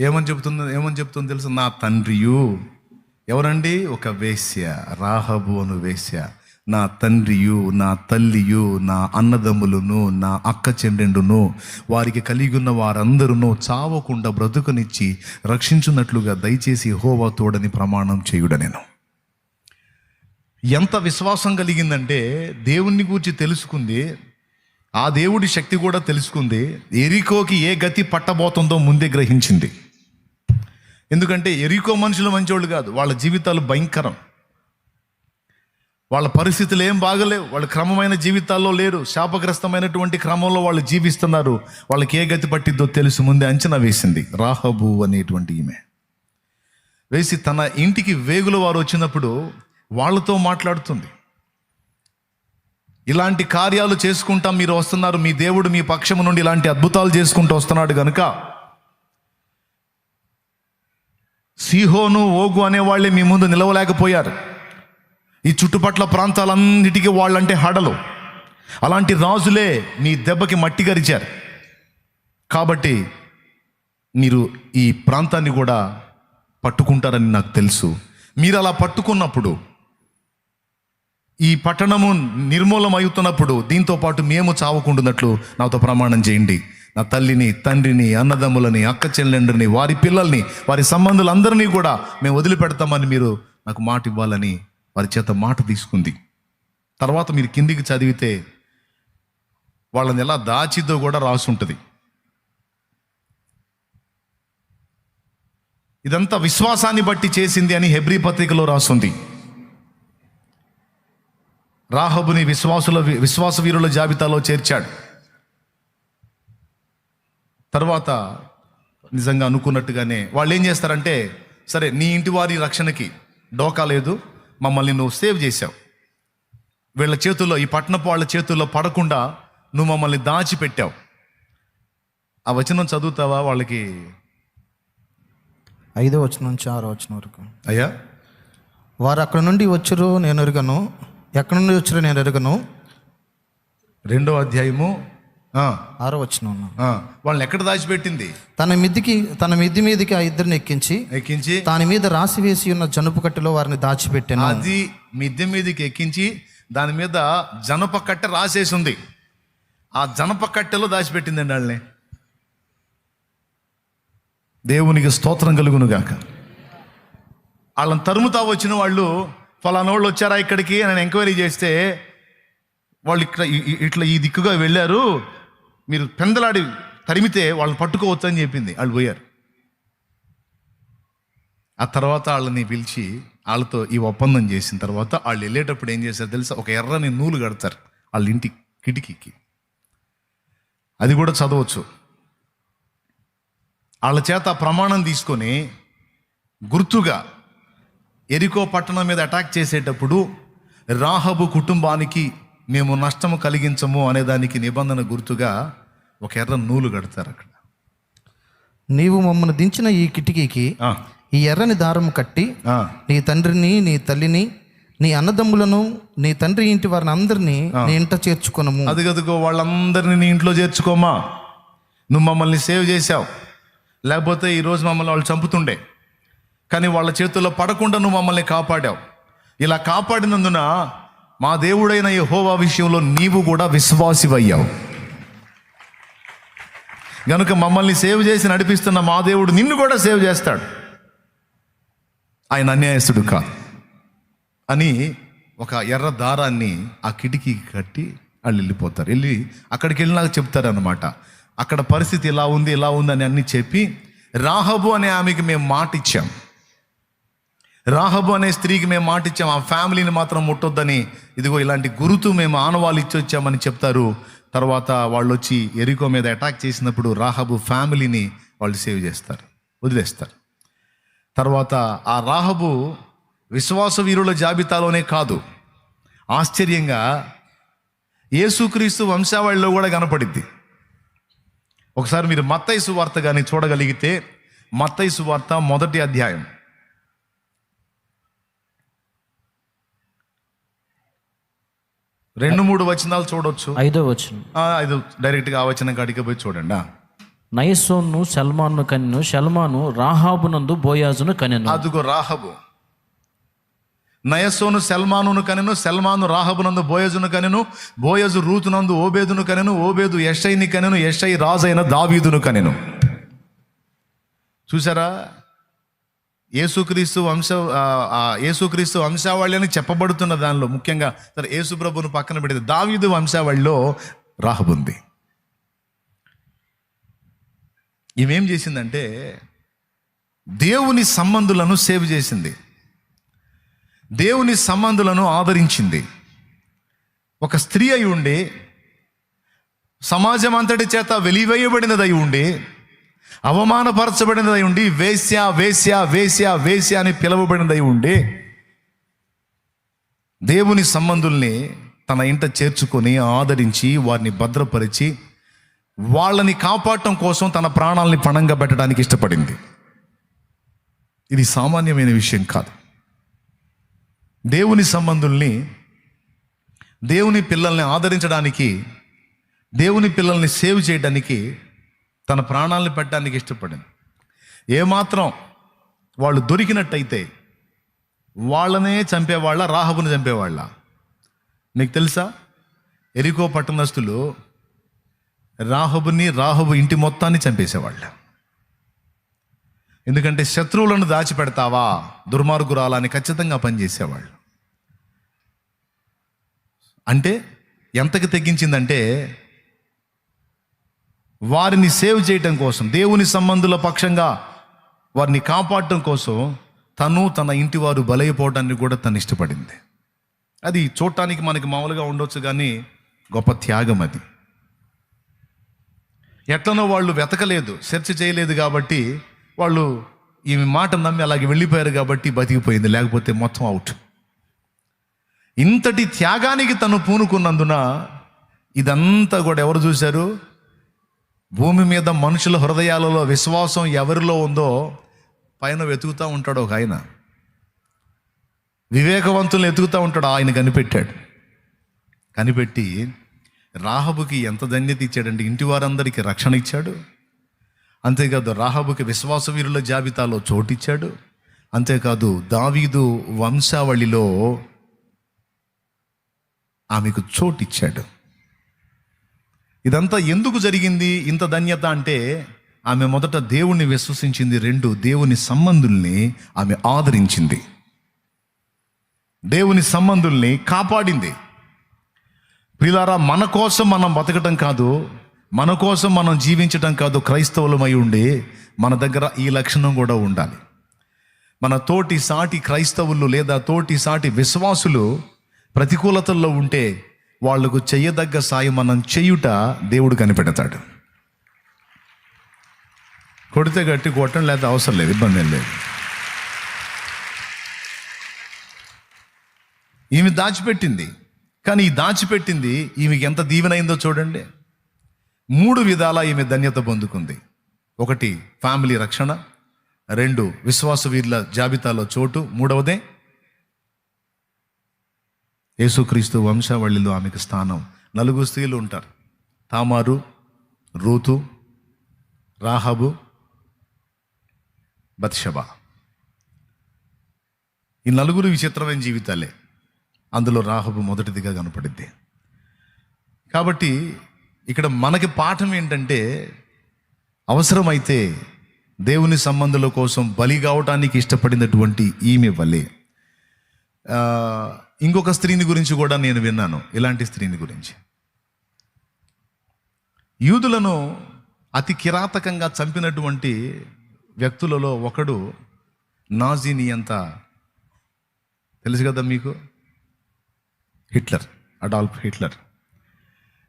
ఏమని చెబుతుంది ఏమని చెప్తుంది తెలుసు? నా తండ్రియు. ఎవరండి? ఒక వేశ్య రాహబు అను వేశ్య. నా తండ్రియు నా తల్లియు నా అన్నదమ్ములను నా అక్క చెండెండును వారికి కలిగి ఉన్న వారందరూ చావకుండా బ్రతుకునిచ్చి రక్షించున్నట్లుగా దయచేసి హోవా తోడని ప్రమాణం చేయుడ నేను. ఎంత విశ్వాసం కలిగిందంటే దేవుణ్ణి గూర్చి తెలుసుకుంది ఆ దేవుడి శక్తి కూడా తెలుసుకుంది ఎరికోకి ఏ గతి పట్టబోతుందో ముందే గ్రహించింది. ఎందుకంటే ఎరికో మనుషులు మంచోళ్ళు కాదు. వాళ్ళ జీవితాలు భయంకరం. వాళ్ళ పరిస్థితులు ఏం బాగలేవు. వాళ్ళ క్రమమైన జీవితాల్లో లేరు. శాపగ్రస్తమైనటువంటి క్రమంలో వాళ్ళు జీవిస్తున్నారు. వాళ్ళకి ఏ గతి పట్టిద్దో తెలుసు. ముందే అంచనా వేసింది. రాహబు అనేటువంటి ఈమె. వేసి తన ఇంటికి వేగుల వారు వచ్చినప్పుడు వాళ్ళతో మాట్లాడుతుంది. ఇలాంటి కార్యాలు చేసుకుంటాం మీరు వస్తున్నారు మీ దేవుడు మీ పక్షము నుండి ఇలాంటి అద్భుతాలు చేసుకుంటూ వస్తున్నాడు కనుక సీహోను ఓగు అనేవాళ్ళే మీ ముందు నిలవలేకపోయారు. ఈ చుట్టుపట్ల ప్రాంతాలన్నిటికీ వాళ్ళంటే హడలు. అలాంటి రాజులే మీ దెబ్బకి మట్టి గరిచారు కాబట్టి మీరు ఈ ప్రాంతాన్ని కూడా పట్టుకుంటారని నాకు తెలుసు. మీరు అలా పట్టుకున్నప్పుడు ఈ పట్టణము నిర్మూలం అవుతున్నప్పుడు దీంతో పాటు మేము చావకుంటున్నట్లు నాతో ప్రమాణం చేయండి. నా తల్లిని తండ్రిని అన్నదమ్ములని అక్క చెల్లెండ్రిని వారి పిల్లల్ని వారి సంబంధులందరినీ కూడా మేము వదిలిపెడతామని మీరు నాకు మాట ఇవ్వాలని వారి చేత మాట తీసుకుంది. తర్వాత మీరు కిందికి చదివితే వాళ్ళని ఎలా దాచిద్దో కూడా రాసి ఉంటుంది. ఇదంతా విశ్వాసాన్ని బట్టి చేసింది అని హెబ్రీ పత్రికలో రాసుంది రాహబుని విశ్వాసుల విశ్వాస వీరుల జాబితాలో చేర్చాడు. తర్వాత నిజంగా అనుకున్నట్టుగానే వాళ్ళు ఏం చేస్తారంటే సరే నీ ఇంటి వారి రక్షణకి డోకా లేదు మమ్మల్ని నువ్వు సేవ్ చేశావు. వీళ్ళ చేతుల్లో ఈ పట్టణపు వాళ్ళ చేతుల్లో పడకుండా నువ్వు మమ్మల్ని దాచిపెట్టావు. ఆ వచనం చదువుతావా వాళ్ళకి? ఐదో వచ్చిన నుంచి ఆరో వచ్చిన వరకు. అయ్యా? వారు అక్కడ నుండి వచ్చారు నేను ఎరుగను. ఎక్కడ నుండి వచ్చారో నేను ఎరుగను. రెండో అధ్యాయము ఆరో వచ్చిన వాళ్ళని ఎక్కడ దాచిపెట్టింది? తన మిద్దికి తన మిద్ది మీదకి ఆ ఇద్దరిని ఎక్కించి ఎక్కించి దాని మీద రాసి వేసి ఉన్న జనుపు కట్టెలో వారిని దాచిపెట్టాను. అది మిద్దె మీదకి ఎక్కించి దాని మీద జనప కట్టె రాసేసి ఉంది ఆ జనప కట్టెలో దాచిపెట్టిందండి వాళ్ళని. దేవునికి స్తోత్రం కలుగును గాక వాళ్ళని తరుముతా వచ్చిన వాళ్ళు ఫలానా వాళ్ళు వచ్చారా ఇక్కడికి? అని ఎంక్వైరీ చేస్తే వాళ్ళు ఇక్కడ ఇట్లా ఈ దిక్కుగా వెళ్ళారు. మీరు పెందలాడి తరిమితే వాళ్ళని పట్టుకోవచ్చు అని చెప్పింది. వాళ్ళు పోయారు. ఆ తర్వాత వాళ్ళని పిలిచి వాళ్ళతో ఈ ఒప్పందం చేసిన తర్వాత వాళ్ళు వెళ్ళేటప్పుడు ఏం చేశారు తెలుసా? ఒక ఎర్రని నూలు కడతారు వాళ్ళ ఇంటి కిటికీకి. అది కూడా చదవచ్చు. వాళ్ళ చేత ప్రమాణం తీసుకొని గుర్తుగా ఎరికో పట్టణం మీద అటాక్ చేసేటప్పుడు రాహబు కుటుంబానికి మేము నష్టము కలిగించము అనే దానికి నిబంధన గుర్తుగా ఒక ఎర్ర నూలు కడతారు అక్కడ. నీవు మమ్మల్ని దించిన ఈ కిటికీకి ఈ ఎర్రని దారం కట్టి నీ తండ్రిని నీ తల్లిని నీ అన్నదమ్ములను నీ తండ్రి ఇంటి వారిని అందరినీ నీ ఇంట చేర్చుకొనము. అది కదుకో వాళ్ళందరినీ నీ ఇంట్లో చేర్చుకోమా? నువ్వు మమ్మల్ని సేవ్ చేశావు. లేకపోతే ఈరోజు మమ్మల్ని వాళ్ళు చంపుతుండే. కానీ వాళ్ళ చేతుల్లో పడకుండా నువ్వు మమ్మల్ని కాపాడావు. ఇలా కాపాడినందున మా దేవుడైన ఈ హోవా విషయంలో నీవు కూడా విశ్వాసివయ్యావు. గనుక మమ్మల్ని సేవ్ చేసి నడిపిస్తున్న మా దేవుడు నిన్ను కూడా సేవ్ చేస్తాడు. ఆయన అన్యాయస్తుడు కాదు. అని ఒక ఎర్ర దారాన్ని ఆ కిటికీకి కట్టి వాళ్ళు వెళ్ళిపోతారు వెళ్ళి అక్కడికి వెళ్ళినాక చెప్తారనమాట అక్కడ పరిస్థితి ఇలా ఉంది ఇలా ఉంది అని అన్ని చెప్పి రాహబు అనే ఆమెకి మేము మాట ఇచ్చాము రాహబు అనే స్త్రీకి మేము మాటిచ్చాం ఆ ఫ్యామిలీని మాత్రం ముట్టొద్దని. ఇదిగో ఇలాంటి గురుతు మేము ఆనవాళ్ళు ఇచ్చి వచ్చామని చెప్తారు. తర్వాత వాళ్ళు వచ్చి ఎరికో మీద అటాక్ చేసినప్పుడు రాహబు ఫ్యామిలీని వాళ్ళు సేవ్ చేస్తారు వదిలేస్తారు. తర్వాత ఆ రాహబు విశ్వాస వీరుల జాబితాలోనే కాదు. ఆశ్చర్యంగా యేసుక్రీస్తు వంశావళిలో కూడా కనపడిద్ది. ఒకసారి మీరు మత్తైసు వార్త కానీ చూడగలిగితే మత్తైసు వార్త మొదటి అధ్యాయం. రెండు మూడు వచనాలు చూడొచ్చు. ఐదో వచనం. ఆ, ఇది డైరెక్ట్గా ఆ వచనం కాడికి పోయి చూడండి. నయసోన్ను సల్మాన్ను కనెను సల్మాను రాహాబునందు బోయాజును కనెను అదుగో రాహబు. నయస్సోను సల్మానును కనెను సల్మాను రాహబునందు బోయజును కనెను బోయజు రూతునందు ఓబేదును కనెను ఓబేదు యషైని కనెను యషై రాజైన దావీదును కనెను చూసారా? యేసుక్రీస్తు వంశ ఏసుక్రీస్తు యేసుక్రీస్తు వంశావళి అని చెప్పబడుతున్న దానిలో ముఖ్యంగా సరే యేసు ప్రభును పక్కన పెడితే దావీదు వంశావళిలో రాహబుంది ఈమెం చేసిందంటే దేవుని సంబంధులను సేవ్ చేసింది. దేవుని సంబంధులను ఆదరించింది. ఒక స్త్రీ అయి ఉండి సమాజం అంతటి చేత వెలివేయబడినదై ఉండి అవమానపరచబడినదై ఉండి వేశ్య వేశ్య వేశ్య వేశ్య అని పిలువబడినదై ఉండి దేవుని సంబంధుల్ని తన ఇంట చేర్చుకొని ఆదరించి వారిని భద్రపరిచి వాళ్ళని కాపాడటం కోసం తన ప్రాణాలని పణంగా పెట్టడానికి ఇష్టపడింది. ఇది సామాన్యమైన విషయం కాదు. దేవుని సంబంధుల్ని దేవుని పిల్లల్ని ఆదరించడానికి దేవుని పిల్లల్ని సేవ్ చేయడానికి తన ప్రాణాలను పెట్టడానికి ఇష్టపడింది. ఏమాత్రం వాళ్ళు దొరికినట్టయితే వాళ్ళనే చంపేవాళ్ళ రాహబుని చంపేవాళ్ళ. నీకు తెలుసా? ఎరికో పట్టణస్తులు రాహబుని రాహబు ఇంటి మొత్తాన్ని చంపేసేవాళ్ళ. ఎందుకంటే శత్రువులను దాచిపెడతావా? దుర్మార్గురాలా అని ఖచ్చితంగా పనిచేసేవాళ్ళు. అంటే ఎంతకి తెగించిందంటే వారిని సేవ్ చేయటం కోసం దేవుని సంబంధుల పక్షంగా వారిని కాపాడటం కోసం తను తన ఇంటి వారు బలైపోవటానికి కూడా తను ఇష్టపడింది. అది చూడటానికి మనకి మామూలుగా ఉండొచ్చు కానీ గొప్ప త్యాగం అది. ఎట్లనో వాళ్ళు వెతకలేదు సెర్చ్ చేయలేదు కాబట్టి వాళ్ళు ఈమె మాట నమ్మి అలాగే వెళ్ళిపోయారు కాబట్టి బతికిపోయింది లేకపోతే మొత్తం అవుట్. ఇంతటి త్యాగానికి తను పూనుకున్నందున ఇదంతా కూడా ఎవరు చూశారు? భూమి మీద మనుషుల హృదయాలలో విశ్వాసం ఎవరిలో ఉందో పైన వెతుకుతూ ఉంటాడు ఒక ఆయన. వివేకవంతులను ఎతుకుతూ ఉంటాడు. ఆయన కనిపెట్టాడు. కనిపెట్టి రాహబుకి ఎంత ధన్యత ఇచ్చాడంటే ఇంటి వారందరికీ రక్షణ ఇచ్చాడు. అంతేకాదు రాహబుకి విశ్వాసవీరుల జాబితాలో చోటిచ్చాడు. అంతేకాదు దావీదు వంశావళిలో ఆమెకు చోటిచ్చాడు. ఇదంతా ఎందుకు జరిగింది? ఇంత ధన్యత అంటే ఆమె మొదట దేవుణ్ణి విశ్వసించింది రెండు దేవుని సంబంధుల్ని ఆమె ఆదరించింది. దేవుని సంబంధుల్ని కాపాడింది. ప్రిలారా మన కోసం మనం బతకటం కాదు మన కోసం మనం జీవించటం కాదు క్రైస్తవులమై ఉండి మన దగ్గర ఈ లక్షణం కూడా ఉండాలి. మన తోటి సాటి క్రైస్తవులు లేదా తోటి సాటి విశ్వాసులు ప్రతికూలతల్లో ఉంటే వాళ్ళకు చెయ్యదగ్గ సాయం మనం చెయ్యుట దేవుడు కనిపెడతాడు. కొడితే గట్టి కొట్టడం లేదా అవసరం లేదు ఇబ్బంది ఏం లేదు. ఈమె దాచిపెట్టింది. కానీ ఈ దాచిపెట్టింది ఈమెకి ఎంత దీవెనైందో చూడండి. మూడు విధాల ఈమె ధన్యత పొందుకుంది. ఒకటి ఫ్యామిలీ రక్షణ. రెండు విశ్వాస వీరుల జాబితాలో చోటు. మూడవదే యేసుక్రీస్తు వంశావళిలో ఆమెకు స్థానం. నలుగురు స్త్రీలు ఉంటారు. Tamar Ruth Rahab Bathsheba. ఈ నలుగురు విచిత్రమైన జీవితాలే. అందులో రాహబు మొదటిదిగా కనపడింది. కాబట్టి ఇక్కడ మనకి పాఠం ఏంటంటే అవసరమైతే దేవుని సంబంధుల కోసం బలి కావటానికి ఇష్టపడినటువంటి ఈమె వలే ఇంకొక స్త్రీని గురించి కూడా నేను విన్నాను ఇలాంటి స్త్రీని గురించి. యూదులను అతి కిరాతకంగా చంపినటువంటి వ్యక్తులలో ఒకడు నాజీని అంత తెలుసు కదా మీకు? Hitler Adolf Hitler.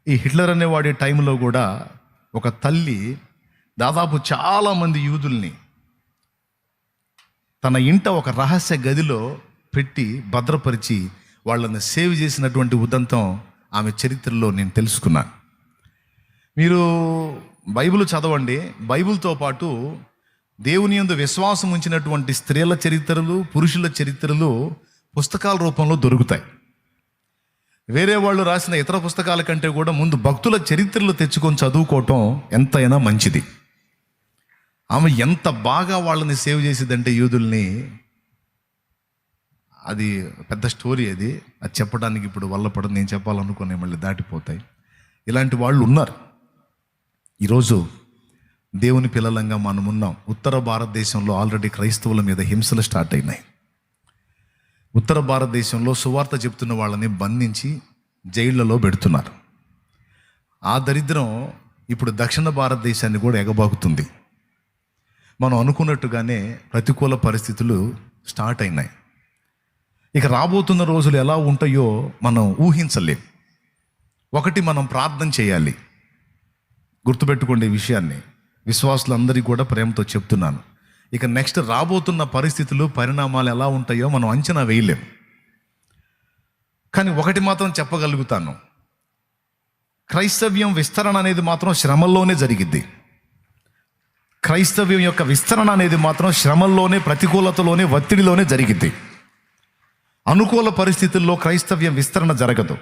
ఈ హిట్లర్ అనేవాడి టైంలో కూడా ఒక తల్లి దాదాపు చాలామంది యూదుల్ని తన ఇంట ఒక రహస్య గదిలో పెట్టి భద్రపరిచి వాళ్ళని సేవ్ చేసినటువంటి ఉదంతం ఆమె చరిత్రలో నేను తెలుసుకున్నాను. మీరు బైబిల్ చదవండి. బైబిల్తో పాటు దేవుని యందు విశ్వాసం ఉంచినటువంటి స్త్రీల చరిత్రలు పురుషుల చరిత్రలు పుస్తకాల రూపంలో దొరుకుతాయి. వేరే వాళ్ళు రాసిన ఇతర పుస్తకాల కంటే కూడా ముందు భక్తుల చరిత్రలు తెచ్చుకొని చదువుకోవటం ఎంతైనా మంచిది. ఆమె ఎంత బాగా వాళ్ళని సేవ్ చేసేదంటే యూదుల్ని అది పెద్ద స్టోరీ అది. అది చెప్పడానికి ఇప్పుడు వల్ల పడదు నేను చెప్పాలనుకునే మళ్ళీ దాటిపోతాయి. ఇలాంటి వాళ్ళు ఉన్నారు. ఈరోజు దేవుని పిల్లలంగా మనం ఉన్నాం. ఉత్తర భారతదేశంలో ఆల్రెడీ క్రైస్తవుల మీద హింసలు స్టార్ట్ అయినాయి. ఉత్తర భారతదేశంలో సువార్త చెప్తున్న వాళ్ళని బంధించి జైళ్ళలో పెడుతున్నారు. ఆ దరిద్రం ఇప్పుడు దక్షిణ భారతదేశాన్ని కూడా ఎగబాకుతుంది. మనం అనుకున్నట్టుగానే ప్రతికూల పరిస్థితులు స్టార్ట్ అయినాయి. ఇక రాబోతున్న రోజులు ఎలా ఉంటాయో మనం ఊహించలేం. ఒకటి మనం ప్రార్థన చేయాలి. గుర్తుపెట్టుకోండి విషయాన్ని. విశ్వాసులందరికీ కూడా ప్రేమతో చెప్తున్నాను. ఇక నెక్స్ట్ రాబోతున్న పరిస్థితులు పరిణామాలు ఎలా ఉంటాయో మనం అంచనా వేయలేం. కానీ ఒకటి మాత్రం చెప్పగలుగుతాను. క్రైస్తవ్యం విస్తరణ అనేది మాత్రం శ్రమల్లోనే జరిగిద్ది. క్రైస్తవ్యం యొక్క విస్తరణ అనేది మాత్రం శ్రమల్లోనే ప్రతికూలతలోనే ఒత్తిడిలోనే జరిగిద్ది. అనుకూల పరిస్థితుల్లో క్రైస్తవ్యం విస్తరణ జరగదు.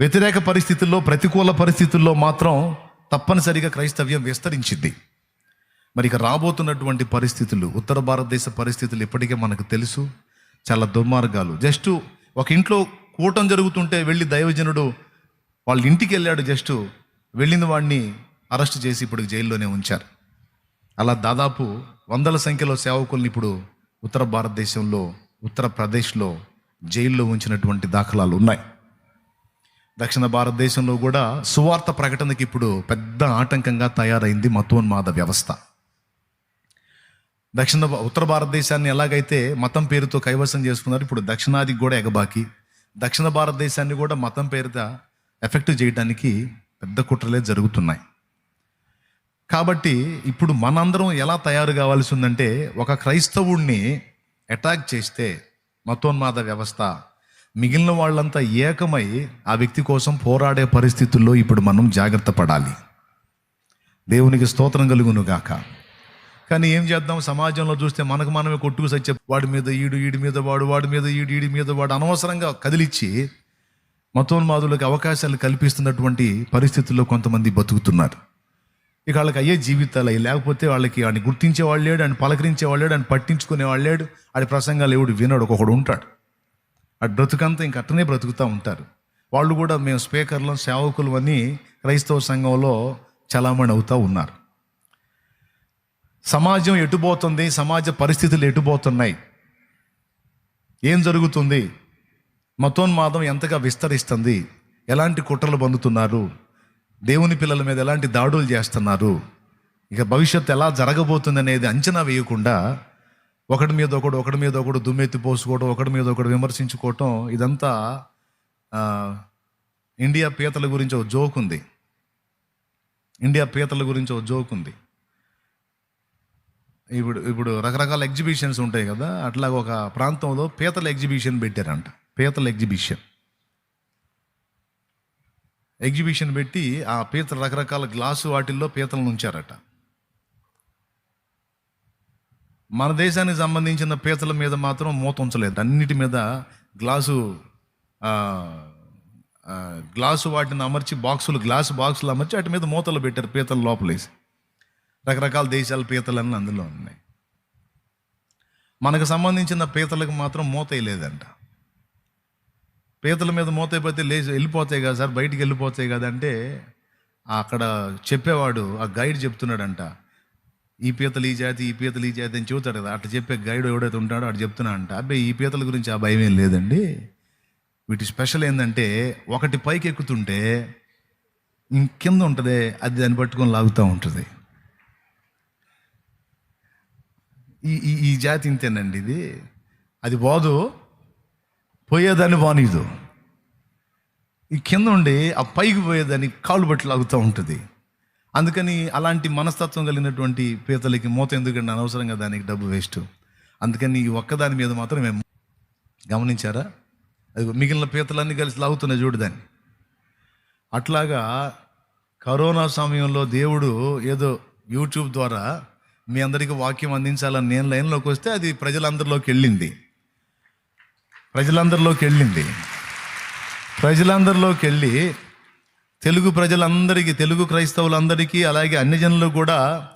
వ్యతిరేక పరిస్థితుల్లో ప్రతికూల పరిస్థితుల్లో మాత్రం తప్పనిసరిగా క్రైస్తవ్యం విస్తరించింది. మరి ఇక రాబోతున్నటువంటి పరిస్థితులు ఉత్తర భారతదేశ పరిస్థితులు ఇప్పటికే మనకు తెలుసు. చాలా దుర్మార్గాలు. జస్ట్ ఒక ఇంట్లో కూటం జరుగుతుంటే వెళ్ళి దైవజనుడు వాళ్ళ ఇంటికి వెళ్ళాడు జస్ట్ వెళ్ళిన వాడిని అరెస్ట్ చేసి ఇప్పుడు జైల్లోనే ఉంచారు. అలా దాదాపు వందల సంఖ్యలో సేవకుల్ని ఇప్పుడు ఉత్తర భారతదేశంలో ఉత్తరప్రదేశ్లో జైల్లో ఉంచినటువంటి దాఖలాలు ఉన్నాయి. దక్షిణ భారతదేశంలో కూడా సువార్త ప్రకటనకి ఇప్పుడు పెద్ద ఆటంకంగా తయారైంది మతోన్మాద వ్యవస్థ. దక్షిణ ఉత్తర భారతదేశాన్ని ఎలాగైతే మతం పేరుతో కైవసం చేసుకున్నారు ఇప్పుడు దక్షిణాదికి కూడా ఎగబాకి దక్షిణ భారతదేశాన్ని కూడా మతం పేరుత ఎఫెక్ట్ చేయడానికి పెద్ద కుట్రలే జరుగుతున్నాయి. కాబట్టి ఇప్పుడు మనందరం ఎలా తయారు కావాల్సి ఉందంటే ఒక క్రైస్తవుణ్ణి అటాక్ చేస్తే మతోన్మాద వ్యవస్థ మిగిలిన వాళ్ళంతా ఏకమై ఆ వ్యక్తి కోసం పోరాడే పరిస్థితుల్లో ఇప్పుడు మనం జాగ్రత్త పడాలి. దేవునికి స్తోత్రం కలుగును గాక కానీ ఏం చేద్దాం? సమాజంలో చూస్తే మనకు మనమే కొట్టుకు సచ్చే వాడి మీద ఈడు ఈడి మీద వాడు వాడి మీద ఈడు ఈడి మీద వాడు అనవసరంగా కదిలిచ్చి మతోన్మాదులకు అవకాశాలు కల్పిస్తున్నటువంటి పరిస్థితుల్లో కొంతమంది బతుకుతున్నారు. ఇక వాళ్ళకి అయ్యే జీవితాలు అయ్యి లేకపోతే వాళ్ళకి వాడిని గుర్తించే వాళ్ళు లేడు అని పలకరించే వాళ్ళు లేడు అని పట్టించుకునే వాళ్ళు లేడు ఆడి ప్రసంగాలు ఎవడు వినడు ఒకడు ఉంటాడు. అటు బ్రతుకంతా ఇంక అట్టనే బ్రతుకుతూ ఉంటారు. వాళ్ళు కూడా మేము స్పీకర్లు సేవకులు అని క్రైస్తవ సంఘంలో చలామణి అవుతూ ఉన్నారు. సమాజం ఎటుపోతుంది సమాజ పరిస్థితులు ఎటుపోతున్నాయి ఏం జరుగుతుంది మతోన్మాదం ఎంతగా విస్తరిస్తుంది ఎలాంటి కుట్రలు పొందుతున్నారు దేవుని పిల్లల మీద ఎలాంటి దాడులు చేస్తున్నారు? ఇక భవిష్యత్తు ఎలా జరగబోతుంది అనేది అంచనా వేయకుండా ఒకటి మీద ఒకడు ఒకటి మీద ఒకడు దుమ్మెత్తి పోసుకోవడం ఒకటి మీద ఒకడు విమర్శించుకోవటం ఇదంతా ఇండియా పీతల గురించి ఒక జోక్ ఉంది. ఇండియా పీతల గురించి ఒక జోక్ ఉంది. ఇప్పుడు ఇప్పుడు రకరకాల ఎగ్జిబిషన్స్ ఉంటాయి కదా అట్లా ఒక ప్రాంతంలో పీతల ఎగ్జిబిషన్ పెట్టారంట. పీతల ఎగ్జిబిషన్. ఎగ్జిబిషన్ పెట్టి ఆ పీతల రకరకాల గ్లాసు వాటిల్లో పీతలను ఉంచారట. మన దేశానికి సంబంధించిన పీతల మీద మాత్రం మూత ఉంచలేదు. అన్నిటి మీద గ్లాసు గ్లాసు వాటిని అమర్చి బాక్సులు గ్లాసు బాక్సులు అమర్చి వాటి మీద మూతలు పెట్టారు పీతల లోపలేసి. రకరకాల దేశాల పీతలన్నీ అందులో ఉన్నాయి. మనకు సంబంధించిన పీతలకు మాత్రం మూత వేయలేదంట. పీతల మీద మూతైపోతే లేచి వెళ్ళిపోతాయి కదా సార్ బయటికి వెళ్ళిపోతాయి కదా అంటే అక్కడ చెప్పేవాడు ఆ గైడ్ చెప్తున్నాడంట. ఈ పీతలు ఈ జాతి ఈ పీతలు ఈ జాతి అని చెబుతాడు కదా అట్లా చెప్పే గైడ్ ఎవడైతే ఉంటాడో అటు చెప్తున్నా అంట అబ్బాయి ఈ పీతల గురించి ఆ భయం ఏం లేదండి. వీటి స్పెషల్ ఏంటంటే ఒకటి పైకి ఎక్కుతుంటే ఇంకింద ఉంటుంది అది దాన్ని పట్టుకొని లాగుతూ ఉంటుంది. ఈ ఈ జాతి ఇంతేనండి ఇది. అది బాదు పోయేదాన్ని బానీదు ఈ కింద ఉండి ఆ పైకి పోయేదాన్ని కాళ్ళు బట్టి లాగుతూ ఉంటుంది. అందుకని అలాంటి మనస్తత్వం కలిగినటువంటి పీతలకి మూత ఎందుకంటే అనవసరంగా దానికి డబ్బు వేస్ట్. అందుకని ఈ ఒక్కదాని మీద మాత్రం మేము గమనించారా? అది మిగిలిన పీతలన్నీ కలిసి లాగుతున్నాయి చూడు దాన్ని. అట్లాగా కరోనా సమయంలో దేవుడు ఏదో యూట్యూబ్ ద్వారా మీ అందరికీ వాక్యం అందించాలని నేను లైన్లోకి వస్తే అది ప్రజలందరిలోకి వెళ్ళింది. ప్రజలందరిలోకి వెళ్ళింది ప్రజలందరిలోకి వెళ్ళి తెలుగు ప్రజలందరికీ తెలుగు క్రైస్తవులందరికీ అలాగే అన్ని జనులు కూడా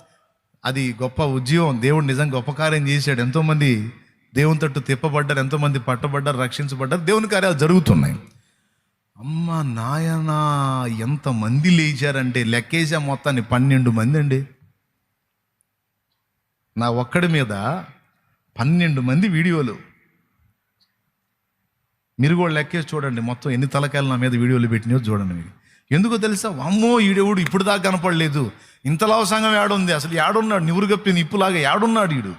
అది గొప్ప ఉద్యమం దేవుడు నిజంగా గొప్ప కార్యం చేశాడు. ఎంతోమంది దేవుని తట్టు తిప్పబడ్డారు ఎంతోమంది పట్టబడ్డారు రక్షించబడ్డారు. దేవుని కార్యాలు జరుగుతున్నాయి. అమ్మ నాయన ఎంత మంది లేచారంటే లెక్కేసా మొత్తాన్ని పన్నెండు మంది అండి. నా ఒక్కడి మీద పన్నెండు మంది వీడియోలు. మీరు కూడా లెక్కేసి చూడండి. మొత్తం ఎన్ని తలకాయలు నా మీద వీడియోలు పెట్టినాయో చూడండి మీరు. ఎందుకో తెలుసా? అమ్మో ఈడెవడు ఇప్పుడు దాకా కనపడలేదు. ఇంతలా సంఘం ఏడుంది. అసలు ఏడున్నాడు. నివురు ఇప్పులాగా నిప్పులాగా ఏడున్నాడు ఈడు.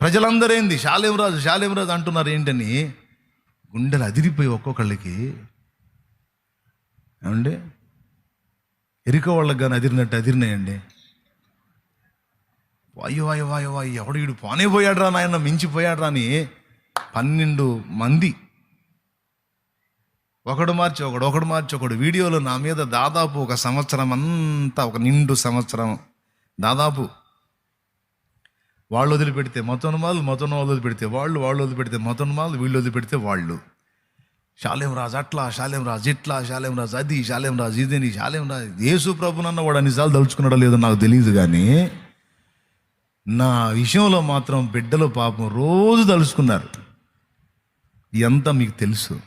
ప్రజలందరేంది శాలేమరాజు శాలేమరాజు అంటున్నారు ఏంటని? గుండెలు అదిరిపోయి ఒక్కొక్కళ్ళకి. ఏమండి? ఎరిక వాళ్ళకి కానీ అదిరినట్టు అదిరినాయండి. వాయు వాయు వాయు వాయు ఎవడు వీడు పోనే పోయాడు రా నాయన మించిపోయాడు రా అని. పన్నెండు మంది. ఒకడు మార్చి ఒకడు ఒకడు మార్చి ఒకడు. వీడియోలో నా మీద దాదాపు ఒక సంవత్సరం అంతా ఒక నిండు సంవత్సరం. దాదాపు. వాళ్ళు వదిలిపెడితే మొతనుమాలు మొతను వదిలిపెడితే వాళ్ళు వాళ్ళు వదిలిపెడితే మొతనుమాలు వీళ్ళు వదిలిపెడితే వాళ్ళు. శాలేం రాజు అట్లా శాలేం రాజు ఇట్లా శాలేం రాజు అది శాలేం రాజు ఇది నీ శాలేం రాజు యేసు ప్రభునన్న వాడు అన్నిసార్లు తలుచుకున్నాడో లేదో నాకు తెలియదు కానీ నా విషయంలో మాత్రం బిడ్డలు పాపం రోజు తలుచుకున్నారు. ఎంత మీకు తెలుసు?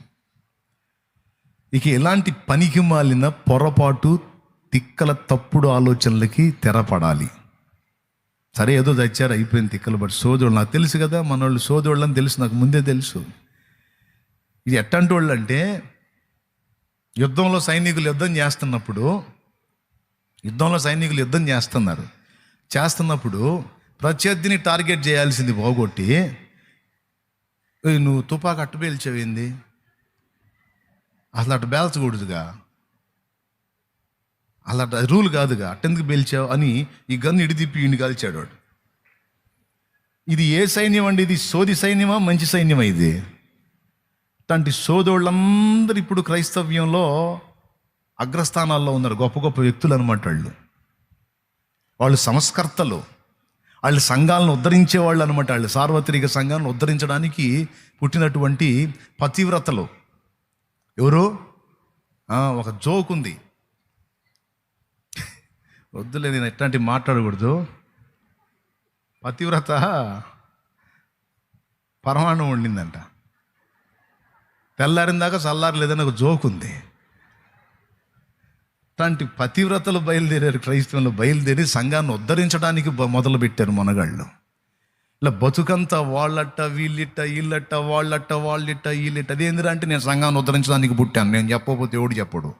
ఇక ఎలాంటి పనికి మాలిన పొరపాటు తిక్కల తప్పుడు ఆలోచనలకి తెరపడాలి. సరే ఏదో తెచ్చారు అయిపోయింది తిక్కలు బట్ సోదరుడు నాకు తెలుసు కదా మన వాళ్ళు సోదరుళ్ళు అని తెలుసు నాకు ముందే తెలుసు. ఇది ఎట్టంటి వాళ్ళు అంటే యుద్ధంలో సైనికులు యుద్ధం చేస్తున్నప్పుడు యుద్ధంలో సైనికులు యుద్ధం చేస్తున్నారు. చేస్తున్నప్పుడు ప్రత్యర్థిని టార్గెట్ చేయాల్సింది పోగొట్టి నువ్వు తుపాకు అట్టు పేల్చావేంది? అసలు అటు పేల్చకూడదుగా అలా రూల్ కాదుగా అట్టెందుకు పేల్చావు అని ఈ గన్ను ఇడిదిప్పి ఇండి కాల్చాడు వాడు. ఇది ఏ సైన్యం అండి? ఇది సోది సైన్యమా మంచి సైన్యమా ఇది? తంటి సోదోళ్ళందరూ ఇప్పుడు క్రైస్తవ్యంలో అగ్రస్థానాల్లో ఉన్నారు గొప్ప గొప్ప వ్యక్తులు అనమాట వాళ్ళు. వాళ్ళు సంస్కర్తలు. వాళ్ళు సంఘాలను ఉద్ధరించే వాళ్ళు అనమాట వాళ్ళు. సార్వత్రిక సంఘాలను ఉద్ధరించడానికి పుట్టినటువంటి పతివ్రతలు. ఎవరు? ఒక జోక్ ఉంది. వద్దులే నేను ఎట్లాంటి మాట్లాడకూడదు. పతివ్రత పరమాణం వండిందంట. తెల్లారిన దాకా చల్లారి లేదని ఒక జోక్ ఉంది. అట్లాంటి పతివ్రతలు బయలుదేరారు క్రైస్తవులు బయలుదేరి సంఘాన్ని ఉద్ధరించడానికి మొదలుపెట్టారు మొదలు పెట్టారు మనగాళ్ళు. ఇలా బతుకంతా వాళ్ళట్ట వీళ్ళిట్ట వీళ్ళట్ట వాళ్ళట్ట వాళ్ళిట్ట వీళ్ళిట్ట అదేందిరా అంటే నేను సంఘాన్ని ఉద్ధరించడానికి పుట్టాను. నేను చెప్పకపోతే ఎవడు చెప్పడు.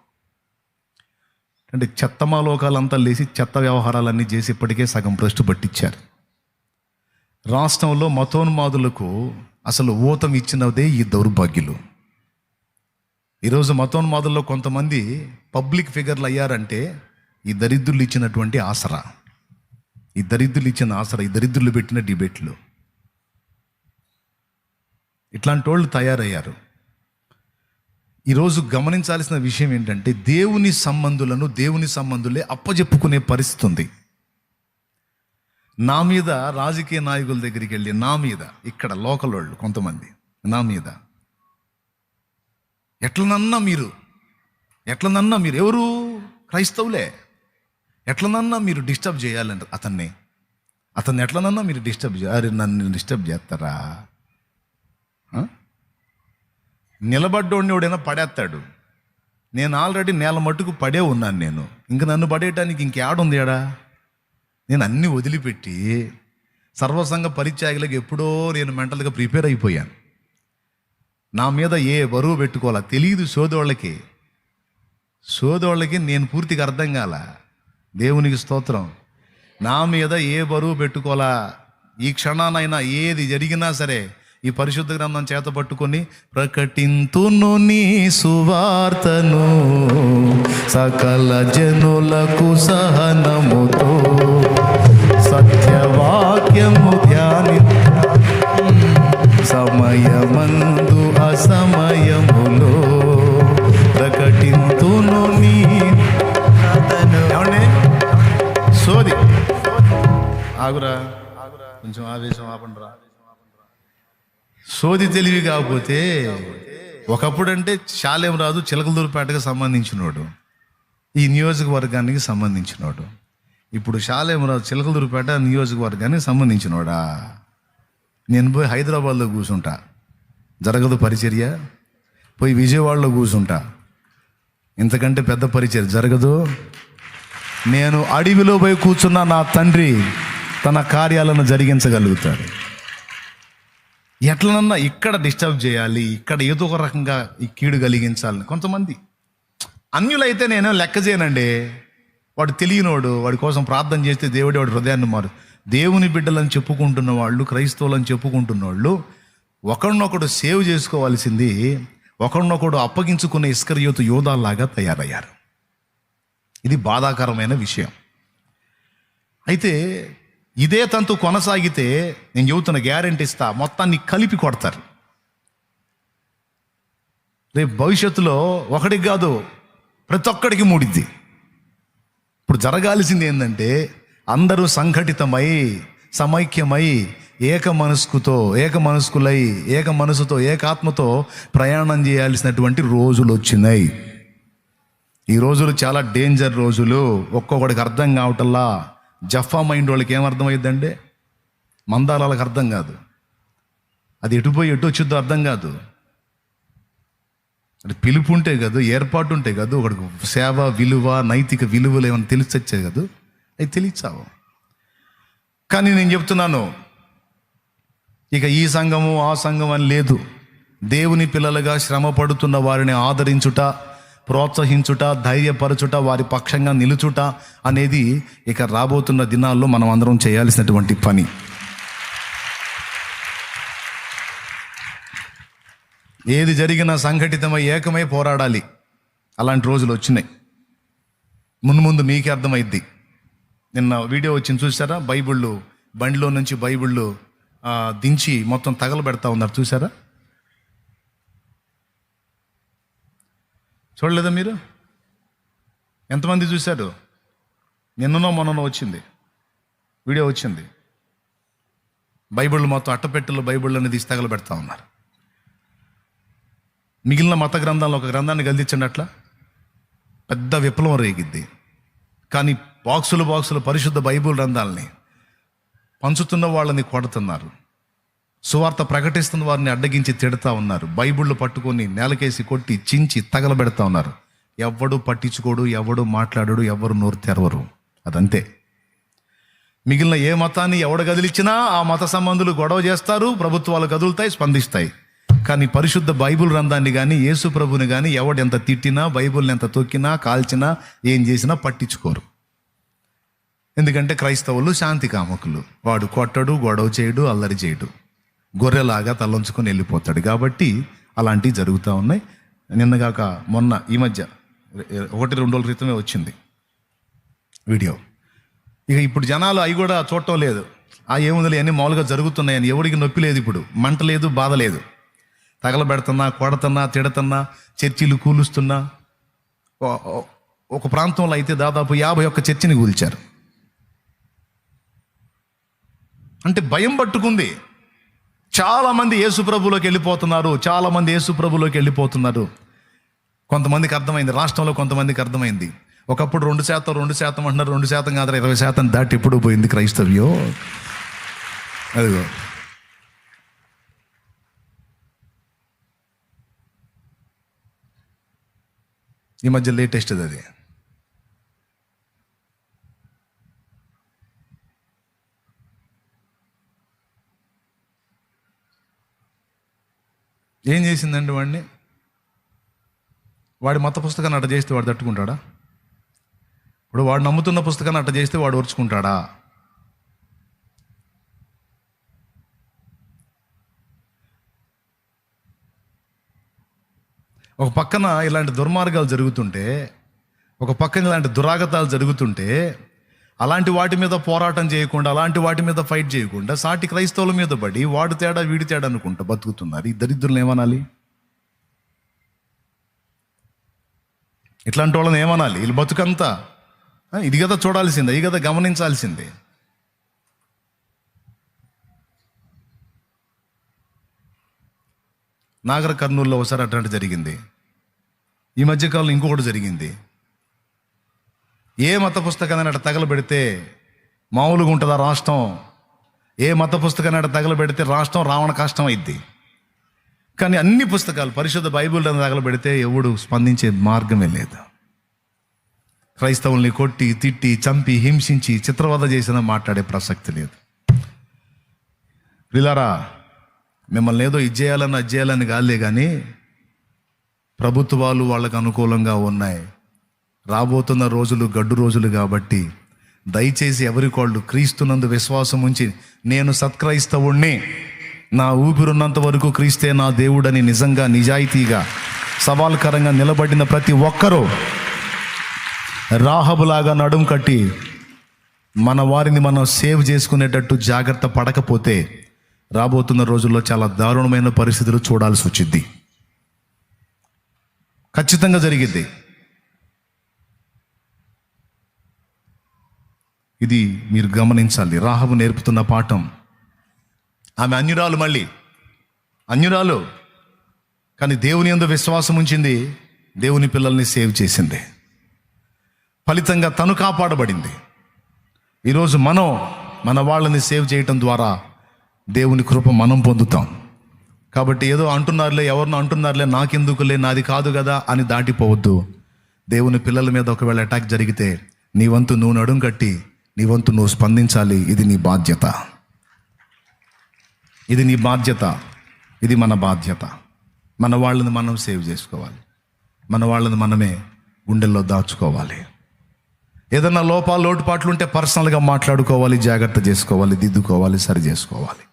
అంటే చెత్తమాలోకాలంతా లేచి చెత్త వ్యవహారాలన్నీ చేసి ఇప్పటికే సగం భ్రష్టు పట్టించారు. రాష్ట్రంలో మతోన్మాదులకు అసలు ఊతం ఇచ్చినదే ఈ దౌర్భాగ్యులు. ఈరోజు మతోన్మాదుల్లో కొంతమంది పబ్లిక్ ఫిగర్లు అయ్యారంటే ఈ దరిద్రులు ఇచ్చినటువంటి ఆసరా. ఈ దరిద్రులు ఇచ్చిన ఆసరా ఈ దరిద్రులు పెట్టిన డిబేట్లు. ఇట్లాంటి వాళ్ళు తయారయ్యారు. ఈరోజు గమనించాల్సిన విషయం ఏంటంటే దేవుని సంబంధులను దేవుని సంబంధులే అప్పజెప్పుకునే పరిస్థితి ఉంది. నా మీద రాజకీయ నాయకుల దగ్గరికి వెళ్ళి నా మీద ఇక్కడ లోకల్ వాళ్ళు కొంతమంది నా మీద. ఎట్లనన్నా మీరు? ఎట్లనన్నా మీరు? ఎవరు? క్రైస్తవులే. ఎట్లనన్నా మీరు డిస్టర్బ్ చేయాలంట అతన్ని. అతన్ని ఎట్లనన్నా మీరు డిస్టర్బ్ చేయాలి అరే నన్ను డిస్టర్బ్ చేస్తారా? నిలబడ్డోడిని ఎవడైనా పడేస్తాడు. నేను ఆల్రెడీ నేల మట్టుకు పడే ఉన్నాను నేను. ఇంక నన్ను పడేయటానికి ఇంకేడుంది ఏడా? నేను అన్నీ వదిలిపెట్టి సర్వసంగ పరిత్యాగులకు ఎప్పుడో నేను మెంటల్గా ప్రిపేర్ అయిపోయాను. నా మీద ఏ బరువు పెట్టుకోవాలా? తెలియదు సోదోళ్ళకి సోదోళ్ళకి నేను పూర్తిగా అర్థం కాల? దేవునికి స్తోత్రం. నా మీద ఏ బరువు పెట్టుకోవాలా? ఈ క్షణానైనా ఏది జరిగినా సరే ఈ పరిశుద్ధ గ్రంథం చేత పట్టుకొని ప్రకటింతును నీ సువార్తను. సకల జనులకు సహనముతో సత్యవాక్యము ధ్యాని సమయమందు అసమయములో ప్రకటింతును నీ ఏమండి? సోది. ఆగురా. కొంచెం ఆవేశం ఆపండిరా. సోది తెలివి కాకపోతే ఒకప్పుడంటే శాలేం రాదు చిలకలదూరుపేటకు సంబంధించినోడు. ఈ నియోజకవర్గానికి సంబంధించినోడు. ఇప్పుడు శాలేమరావు చిలకలూరుపేట నియోజకవర్గానికి సంబంధించినోడా? నేను పోయి హైదరాబాద్లో కూర్చుంటా జరగదు పరిచర్య. పోయి విజయవాడలో కూర్చుంటా ఇంతకంటే పెద్ద పరిచర్య జరగదు. నేను అడవిలో పోయి కూర్చున్న నా తండ్రి తన కార్యాలను జరిగించగలుగుతాడు. ఎట్లనన్నా ఇక్కడ డిస్టర్బ్ చేయాలి ఇక్కడ ఏదో ఒక రకంగా ఈ కీడు కలిగించాలని కొంతమంది. అన్యులైతే నేను లెక్క చేయనండి. వాడు తెలియనోడు వాడి కోసం ప్రార్థన చేస్తే దేవుడి వాడి హృదయాన్ని మారు. దేవుని బిడ్డలని చెప్పుకుంటున్న వాళ్ళు క్రైస్తవులని చెప్పుకుంటున్న వాళ్ళు ఒకరినొకడు సేవ్ చేసుకోవాల్సింది ఒకరినొకడు అప్పగించుకునే ఇస్కరియోతు యోధాల్లాగా తయారయ్యారు. ఇది బాధాకరమైన విషయం. అయితే ఇదే తంతు కొనసాగితే నేను చెబుతున్న గ్యారెంటీ ఇస్తా మొత్తాన్ని కలిపి కొడతారు. రేపు భవిష్యత్తులో ఒకడికి కాదు ప్రతి ఒక్కడికి మూడిద్ది. ఇప్పుడు జరగాల్సింది ఏంటంటే అందరూ సంఘటితమై సమైక్యమై ఏక మనస్కుతో ఏక మనస్కులై ఏక మనసుతో ఏకాత్మతో ప్రయాణం చేయాల్సినటువంటి రోజులు వచ్చినాయి. ఈ రోజులు చాలా డేంజర్ రోజులు. ఒక్కొక్కడికి అర్థం కావటల్లా జఫా మైండ్ వాళ్ళకి ఏం అర్థమైందంటే మందారాలకు అర్థం కాదు. అది ఎటుపోయి ఎటు వచ్చిద్దో అర్థం కాదు. అది పిలుపు ఉంటే కాదు ఏర్పాటు ఉంటే కాదు ఒకడికి సేవ విలువ నైతిక విలువలు ఏమైనా తెలిసొచ్చే కాదు. అవి తెలియచావు. కానీ నేను చెప్తున్నాను ఇక ఈ సంఘము ఆ సంఘం అని లేదు. దేవుని పిల్లలుగా శ్రమ పడుతున్న వారిని ఆదరించుట ప్రోత్సహించుట ధైర్యపరచుట వారి పక్షంగా నిలుచుట అనేది ఇక రాబోతున్న దినాల్లో మనం అందరం చేయాల్సినటువంటి పని. ఏది జరిగినా సంఘటితమై ఏకమై పోరాడాలి. అలాంటి రోజులు వచ్చినాయి. ముందు ముందు మీకే అర్థమైద్ది. నిన్న వీడియో వచ్చింది చూసారా? బైబిళ్ళు బండిలో నుంచి బైబిళ్ళు దించి మొత్తం తగలబెడతా ఉన్నారు. చూసారా చూడలేదా మీరు? ఎంతమంది చూశారు? నిన్ననో మొన్ననో వచ్చింది. వీడియో వచ్చింది. బైబిళ్ళు మొత్తం అట్టపెట్టెలు అనేది తీసి తగలబెడతా ఉన్నారు. మిగిలిన మత గ్రంథాలను ఒక గ్రంథాన్ని గల్దించండి అట్లా. పెద్ద విప్లవం రేగిద్ది. కానీ బాక్సులు బాక్సులు పరిశుద్ధ బైబిల్ గ్రంథాలని పంచుతున్న వాళ్ళని కొడుతున్నారు. సువార్త ప్రకటిస్తున్న వారిని అడ్డగించి తిడతా ఉన్నారు. బైబిళ్ళు పట్టుకొని నేలకేసి కొట్టి చించి తగలబెడతా ఉన్నారు. ఎవడు పట్టించుకోడు ఎవడు మాట్లాడడు ఎవరు నోరు తెరవరు. అదంతే. మిగిలిన ఏ మతాన్ని ఎవడు కదిలిచ్చినా ఆ మత సంబంధులు గొడవ చేస్తారు ప్రభుత్వాలు కదులుతాయి స్పందిస్తాయి. కానీ పరిశుద్ధ బైబిల్ గ్రంథాన్ని కానీ యేసు ప్రభుని కానీ ఎవడు ఎంత తిట్టినా బైబిల్ని ఎంత తొక్కినా కాల్చినా ఏం చేసినా పట్టించుకోరు. ఎందుకంటే క్రైస్తవులు శాంతి కామకులు. వాడు కొట్టడు గొడవ చేయడు అల్లరి చేయడు. గొర్రెలాగా తలంచుకొని వెళ్ళిపోతాడు. కాబట్టి అలాంటివి జరుగుతూ ఉన్నాయి. నిన్నగాక మొన్న ఈ మధ్య ఒకటి రెండు రోజుల క్రితమే వచ్చింది వీడియో. ఇక ఇప్పుడు జనాలు అవి కూడా చూడటం లేదు. ఆ ఏముందిలే అన్నీ మామూలుగా జరుగుతున్నాయని ఎవరికి నొప్పి లేదు ఇప్పుడు. మంట లేదు బాధ లేదు. తగలబెడుతున్నా కొడుతున్నా తిడుతున్నా చర్చిలు కూలుస్తున్నా. ఒక ప్రాంతంలో అయితే దాదాపు యాభై ఒక్క చర్చిని కూల్చారు. అంటే భయం పట్టుకుంది. చాలామంది యేసుప్రభులోకి వెళ్ళిపోతున్నారు. చాలామంది యేసుప్రభులోకి వెళ్ళిపోతున్నారు. కొంతమందికి అర్థమైంది. రాష్ట్రంలో కొంతమందికి అర్థమైంది. ఒకప్పుడు రెండు శాతం రెండు శాతం అంటున్నారు. రెండు శాతం కాదు ఇరవై శాతం దాటి ఎప్పుడు పోయింది క్రైస్తవ్యో. అదిగో. ఈ మధ్య లేటెస్ట్ అది. ఏం చేసిందండి వాడిని? వాడి మత పుస్తకాన్ని అట్ట చేస్తే వాడు తట్టుకుంటాడా? ఇప్పుడు వాడు నమ్ముతున్న పుస్తకాన్ని అట్ట చేస్తే వాడు ఓర్చుకుంటాడా? ఒక పక్కన ఇలాంటి దుర్మార్గాలు జరుగుతుంటే ఒక పక్కన ఇలాంటి దురాగతాలు జరుగుతుంటే అలాంటి వాటి మీద పోరాటం చేయకుండా అలాంటి వాటి మీద ఫైట్ చేయకుండా సాటి క్రైస్తవుల మీద పడి వాడు తేడా వీడి తేడా అనుకుంటా బతుకుతున్నారు. ఈ దరిద్రులను ఏమనాలి? ఇట్లాంటి వాళ్ళని ఏమనాలి? వీళ్ళు బతుకంతా ఇది కదా చూడాల్సిందే ఇది కదా గమనించాల్సిందే. నాగర కర్నూలులో ఒకసారి అట్లాంటి జరిగింది. ఈ మధ్యకాలంలో ఇంకొకటి జరిగింది. ఏ మత పుస్తకాన్ని అట్లా తగలబెడితే మామూలుగా ఉంటుందా రాష్ట్రం? ఏ మత పుస్తకాన్ని అట్లా తగలబెడితే రాష్ట్రం రావణ కష్టం అయింది కానీ అన్ని పుస్తకాలు పరిశుద్ధ బైబిల్ తగలబెడితే ఎవడు స్పందించే మార్గమే లేదు. క్రైస్తవుల్ని కొట్టి తిట్టి చంపి హింసించి చిత్రవద చేసిన మాట్లాడే ప్రసక్తి లేదు. వీళ్ళారా మిమ్మల్ని ఏదో ఇది చేయాలని అది చేయాలని కాదులే కానీ ప్రభుత్వాలు వాళ్ళకు అనుకూలంగా ఉన్నాయి. రాబోతున్న రోజులు గడ్డు రోజులు కాబట్టి దయచేసి ఎవరికోళ్ళు క్రీస్తునందు విశ్వాసం ఉంచి నేను సత్క్రైస్తవుణ్ణి. నా ఊపిరున్నంత వరకు క్రీస్తే నా దేవుడని నిజంగా నిజాయితీగా సవాల్కరంగా నిలబడిన ప్రతి ఒక్కరూ రాహబులాగా నడుం కట్టి మన వారిని మనం సేవ్ చేసుకునేటట్టు జాగ్రత్త పడకపోతే రాబోతున్న రోజుల్లో చాలా దారుణమైన పరిస్థితులు చూడాల్సి వచ్చింది ఖచ్చితంగా జరిగింది ఇది మీరు గమనించాలి. రాహబు నేర్పుతున్న పాఠం. ఆమె అన్యురాలు మళ్ళీ. అన్యురాలు. కానీ దేవుని ఎందు విశ్వాసం ఉంచింది దేవుని పిల్లల్ని సేవ్ చేసింది. ఫలితంగా తను కాపాడబడింది. ఈరోజు మనం మన వాళ్ళని సేవ్ చేయటం ద్వారా దేవుని కృప మనం పొందుతాం. కాబట్టి ఏదో అంటున్నారులే ఎవరినో అంటున్నారులే నాకెందుకులే నాది కాదు కదా అని దాటిపోవద్దు. దేవుని పిల్లల మీద ఒకవేళ అటాక్ జరిగితే నీ వంతు నువ్వు నడుం కట్టి నీ వంతు నువ్వు స్పందించాలి. ఇది నీ బాధ్యత. ఇది నీ బాధ్యత. ఇది మన బాధ్యత. మన వాళ్ళని మనం సేవ్ చేసుకోవాలి. మన వాళ్ళని మనమే గుండెల్లో దాచుకోవాలి. ఏదన్నా లోపాలు లోటుపాట్లు ఉంటే పర్సనల్గా మాట్లాడుకోవాలి జాగ్రత్త చేసుకోవాలి దిద్దుకోవాలి సరి చేసుకోవాలి.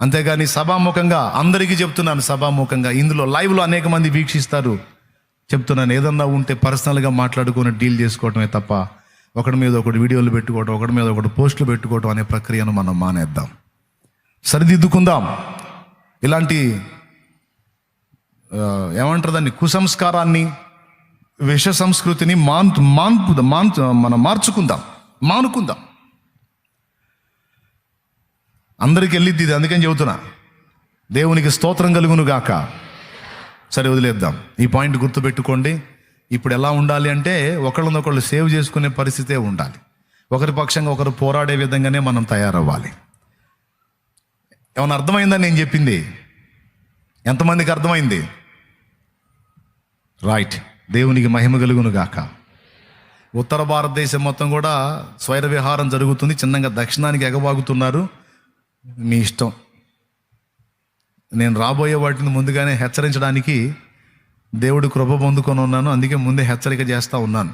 అంతేగాని సభాముఖంగా అందరికీ చెప్తున్నాను సభాముఖంగా. ఇందులో లైవ్లో అనేక మంది వీక్షిస్తారు. చెప్తున్నాను ఏదన్నా ఉంటే పర్సనల్గా మాట్లాడుకొని డీల్ చేసుకోవటమే తప్ప ఒకటి మీద ఒకటి వీడియోలు పెట్టుకోవటం ఒకటి మీద ఒకటి పోస్టులు పెట్టుకోవటం అనే ప్రక్రియను మనం మానేద్దాం. సరిదిద్దుకుందాం. ఇలాంటి ఏమంటారు దాన్ని? కుసంస్కారాన్ని విష సంస్కృతిని మాన్ మాన్పు మాన్ మనం మార్చుకుందాం. మానుకుందాం. అందరికి వెళ్ళిద్ది ఇది అందుకని చెబుతున్నా. దేవునికి స్తోత్రం కలుగును గాక. సరే వదిలేద్దాం. ఈ పాయింట్ గుర్తుపెట్టుకోండి. ఇప్పుడు ఎలా ఉండాలి అంటే ఒకళ్ళనొకళ్ళు సేవ్ చేసుకునే పరిస్థితే ఉండాలి. ఒకరి పక్షంగా ఒకరు పోరాడే విధంగానే మనం తయారవ్వాలి. ఏమైనా అర్థమైందని నేను చెప్పింది? ఎంతమందికి అర్థమైంది? రైట్. దేవునికి మహిమ కలుగును గాక. ఉత్తర భారతదేశం మొత్తం కూడా స్వైర విహారం జరుగుతుంది. చిన్నగా దక్షిణానికి ఎగబాగుతున్నారు. మీ ఇష్టం. నేను రాబోయే వాటిని ముందుగానే హెచ్చరించడానికి దేవుడు కృప పొందుకొని ఉన్నాను. అందుకే ముందే హెచ్చరిక చేస్తూ ఉన్నాను.